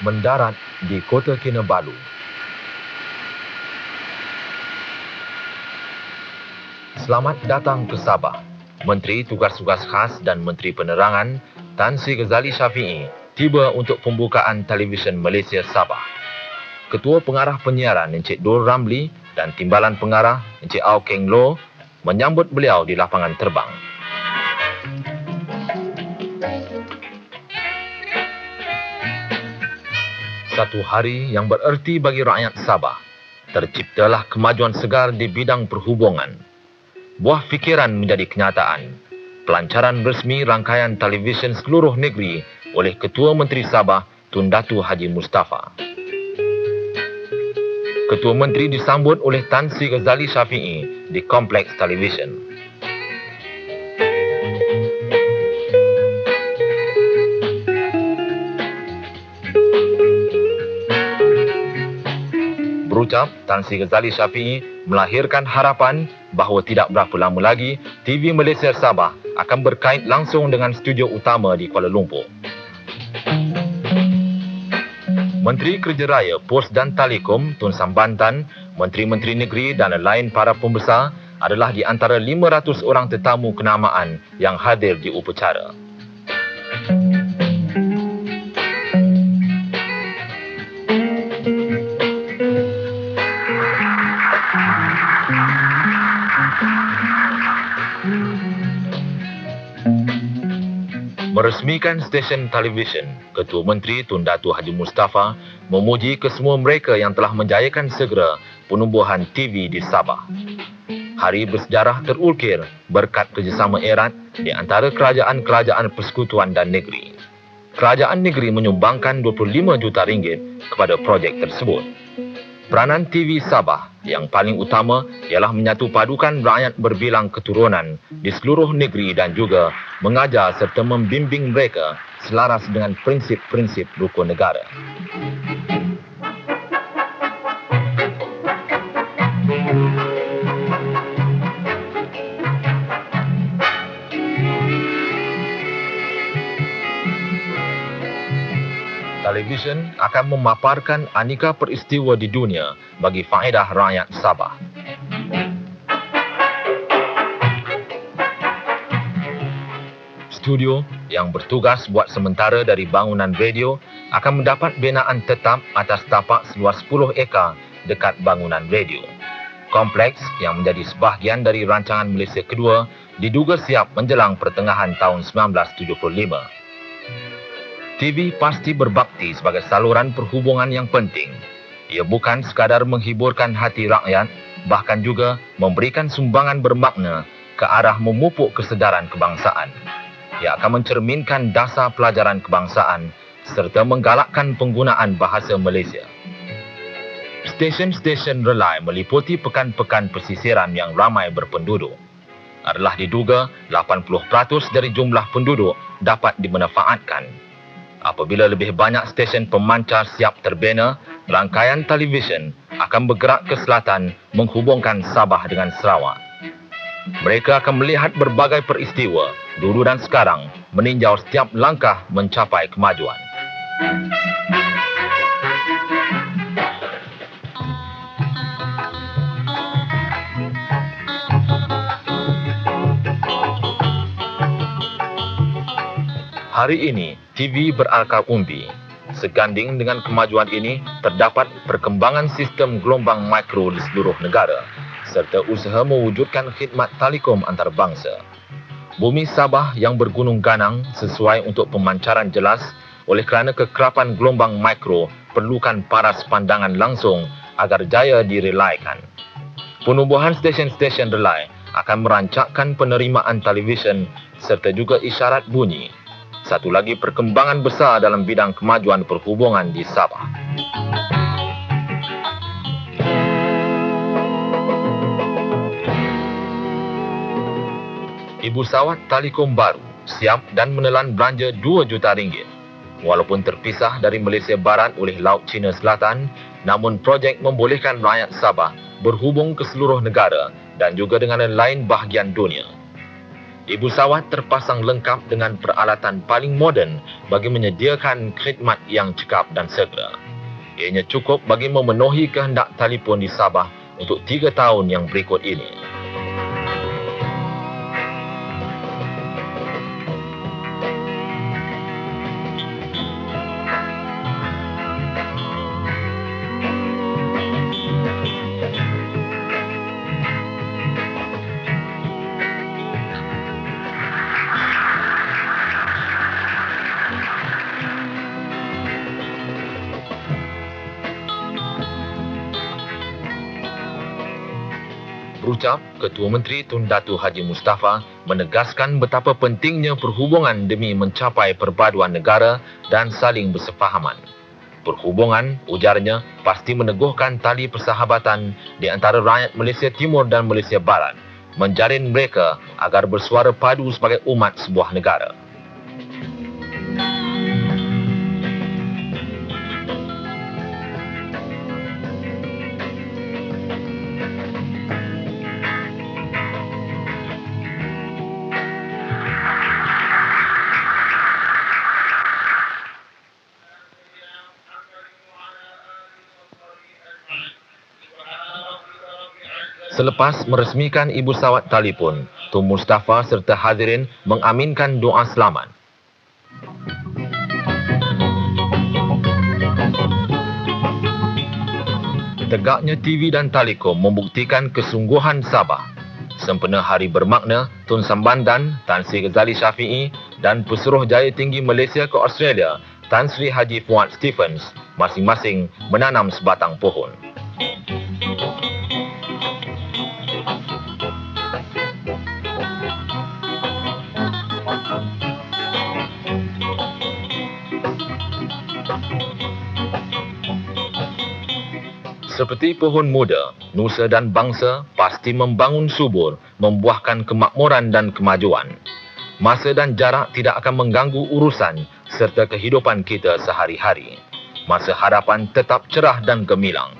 mendarat di Kota Kinabalu. Selamat datang ke Sabah. Menteri Tugas-Tugas Khas dan Menteri Penerangan Tan Sri Ghazali Syafi'i tiba untuk pembukaan televisyen Malaysia Sabah. Ketua Pengarah Penyiaran Encik Dul Ramli dan Timbalan Pengarah Encik Au Keng Lo menyambut beliau di lapangan terbang. Satu hari yang bererti bagi rakyat Sabah. Terciptalah kemajuan segar di bidang perhubungan. Buah fikiran menjadi kenyataan. Pelancaran resmi rangkaian televisyen seluruh negeri oleh Ketua Menteri Sabah Tun Datu Haji Mustafa. Ketua Menteri disambut oleh Tan Sri Ghazali Syafi'i di Kompleks Televisyen. Berucap, Tan Sri Ghazali Syafi'i melahirkan harapan bahawa tidak berapa lama lagi TV Malaysia Sabah akan berkait langsung dengan studio utama di Kuala Lumpur. Menteri Kerja Raya, Pos dan Telekom Tun Sambantan, Menteri-Menteri Negeri dan lain para pembesar adalah di antara 500 orang tetamu kenamaan yang hadir di upacara. Meresmikan stesen televisyen, Ketua Menteri Tun Datu Haji Mustafa memuji kesemua mereka yang telah menjayakan segera penumbuhan TV di Sabah. Hari bersejarah terukir berkat kerjasama erat di antara kerajaan-kerajaan persekutuan dan negeri. Kerajaan negeri menyumbangkan 25 juta ringgit kepada projek tersebut. Peranan TV Sabah yang paling utama ialah menyatu padukan rakyat berbilang keturunan di seluruh negeri dan juga mengajar serta membimbing mereka selaras dengan prinsip-prinsip rukun negara. Televisyen akan memaparkan aneka peristiwa di dunia bagi faedah rakyat Sabah. Studio yang bertugas buat sementara dari bangunan radio akan mendapat binaan tetap atas tapak seluas 10 ekar dekat bangunan radio. Kompleks yang menjadi sebahagian dari rancangan Malaysia kedua diduga siap menjelang pertengahan tahun 1975. TV pasti berbakti sebagai saluran perhubungan yang penting. Ia bukan sekadar menghiburkan hati rakyat, bahkan juga memberikan sumbangan bermakna ke arah memupuk kesedaran kebangsaan. Ia akan mencerminkan dasar pelajaran kebangsaan serta menggalakkan penggunaan bahasa Malaysia. Stesen-stesen relay meliputi pekan-pekan pesisiran yang ramai berpenduduk. Adalah diduga 80% dari jumlah penduduk dapat dimanfaatkan apabila lebih banyak stesen pemancar siap terbina, rangkaian televisyen akan bergerak ke selatan menghubungkan Sabah dengan Sarawak. Mereka akan melihat berbagai peristiwa dulu dan sekarang meninjau setiap langkah mencapai kemajuan. Hari ini, TV berakar umbi. Seganding dengan kemajuan ini, terdapat perkembangan sistem gelombang mikro di seluruh negara serta usaha mewujudkan khidmat telekom antarabangsa. Bumi Sabah yang bergunung ganang sesuai untuk pemancaran jelas oleh kerana kekerapan gelombang mikro perlukan paras pandangan langsung agar jaya direlaikan. Penumbuhan stesen-stesen relay akan merancakkan penerimaan televisyen serta juga isyarat bunyi satu lagi perkembangan besar dalam bidang kemajuan perhubungan di Sabah. Ibu Sawat Telekom baru siap dan menelan belanja 2 juta ringgit. Walaupun terpisah dari Malaysia Barat oleh Laut Cina Selatan, namun projek membolehkan rakyat Sabah berhubung ke seluruh negara dan juga dengan lain bahagian dunia. Ibu Sawat terpasang lengkap dengan peralatan paling moden bagi menyediakan khidmat yang cekap dan segera. Ianya cukup bagi memenuhi kehendak telefon di Sabah untuk tiga tahun yang berikut ini. Berucap, Ketua Menteri Tun Datu Haji Mustafa menegaskan betapa pentingnya perhubungan demi mencapai perpaduan negara dan saling bersefahaman. Perhubungan, ujarnya, pasti meneguhkan tali persahabatan di antara rakyat Malaysia Timur dan Malaysia Barat, menjalin mereka agar bersuara padu sebagai umat sebuah negara. Selepas meresmikan Ibu Sawat Talipun, Tun Mustafa serta hadirin mengaminkan doa selamat. Tegaknya TV dan Telekom membuktikan kesungguhan Sabah. Sempena hari bermakna, Tun Sambandan, Tan Sri Ghazali Syafi'i dan Pesuruh Jaya Tinggi Malaysia ke Australia, Tan Sri Haji Fuad Stephens, masing-masing menanam sebatang pohon. Seperti pohon muda, nusa dan bangsa pasti membangun subur, membuahkan kemakmuran dan kemajuan. Masa dan jarak tidak akan mengganggu urusan serta kehidupan kita sehari-hari. Masa hadapan tetap cerah dan gemilang.